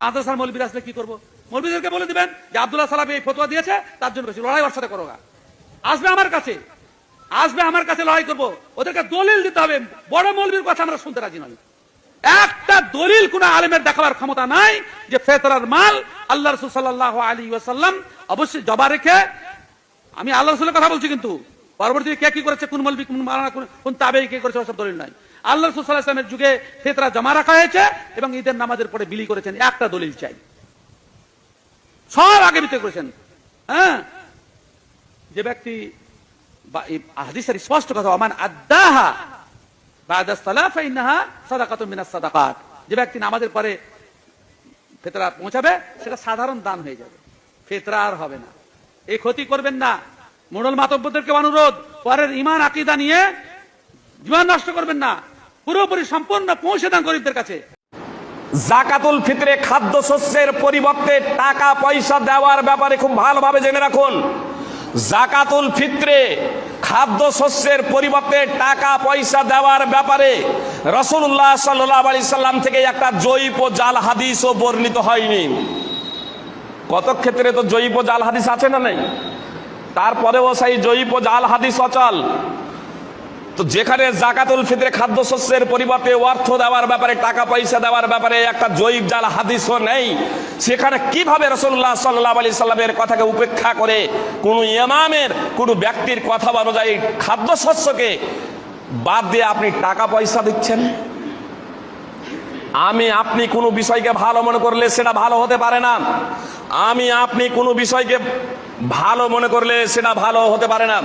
মাদ্রাসার মৌলবীরা আসলে কি করব? মৌলবীদেরকে বলে দিবেন যে আবদুল্লাহ সালাবি এই ফতোয়া দিয়েছে, তার জন্য বেশি লড়াই ওর সাথে করো আসবে আমার কাছে। আসবে আমার কাছে লড়াই করব। ওদেরকে দলিল দিতে হবে। বড় মৌলবীর কথা আমরা শুনতে রাজি নই। একটা দলিল কোন আলেমের দেখাবার ক্ষমতা নাই যে ফেতরার মাল আল্লাহ রসুল সাল্লাহ আলী ওয়াসাল্লাম অবশ্যই জবা রেখে আমি আল্লাহ রসুলের কথা বলছি কিন্তু। পরবর্তীতে কে কি করেছে? কোন মলবি কোন মারানা, কোন- তাবে কে করেছে? ওসব দলিল নাই। আল্লাহ রসুল সাল্লাহ যুগে ফেতরা জমা রাখা হয়েছে এবং ঈদের নামাজের পরে বিলি করেছেন। একটা দলিল চাই। সব আগে ভিতরে করেছেন। হ্যাঁ? যে ব্যক্তি হাদিসের স্পষ্ট কথা অমান আদাহা যে ব্যক্তি নামাজের পরে ফেতরা পৌঁছাবে, সেটা সাধারণ দান হয়ে যাবে। ফেতরা আর হবে না। এই ক্ষতি করবেন না। মোড়ল মাতব্যদেরকে অনুরোধ, পরের ইমান আকিদা নিয়ে জীবন নষ্ট করবেন না। পুরোপুরি সম্পূর্ণ পৌঁছে দেন গরিবদের কাছে। জাকাতুল ফিতরে খাদ্যশস্যের পরিবর্তে টাকা পয়সা দেওয়ার ব্যাপারে খুব ভালোভাবে জেনে রাখুন। জাকাতুল ফিতরে খাদ্যশস্যের পরিবর্তে টাকা পয়সা দেওয়ার ব্যাপারে রসুল্লাহ সাল্লাহ আলি সাল্লাম থেকে একটা জৈব জাল হাদিসও বর্ণিত হয়নি। কত ক্ষেত্রে তো জৈব জাল হাদিস আছে না নেই? তারপরেও সেই জৈব জাল হাদিস অচল। তো যেখানে জাকাতুল ফিতরে খাদ্যশস্যের পরিবর্তে অর্থ দেওয়ার ব্যাপারে, টাকা পয়সা দেওয়ার ব্যাপারে একটা জৈব জাল হাদিসও নেই, সেখানে কীভাবে রসুল্লাহ সাল্লাহ আলি সাল্লামের কথাকে উপেক্ষা করে কোনো ইমামের, কোনো ব্যক্তির কথা অনুযায়ী খাদ্যশস্যকে বাদ দিয়ে আপনি টাকা পয়সা দিচ্ছেন? আমি আপনি কোনো বিষয়কে ভালো মনে করলে সেটা ভালো হতে পারে না। আমি আপনি কোনো বিষয়কে ভালো মনে করলে সেটা ভালো হতে পারে না।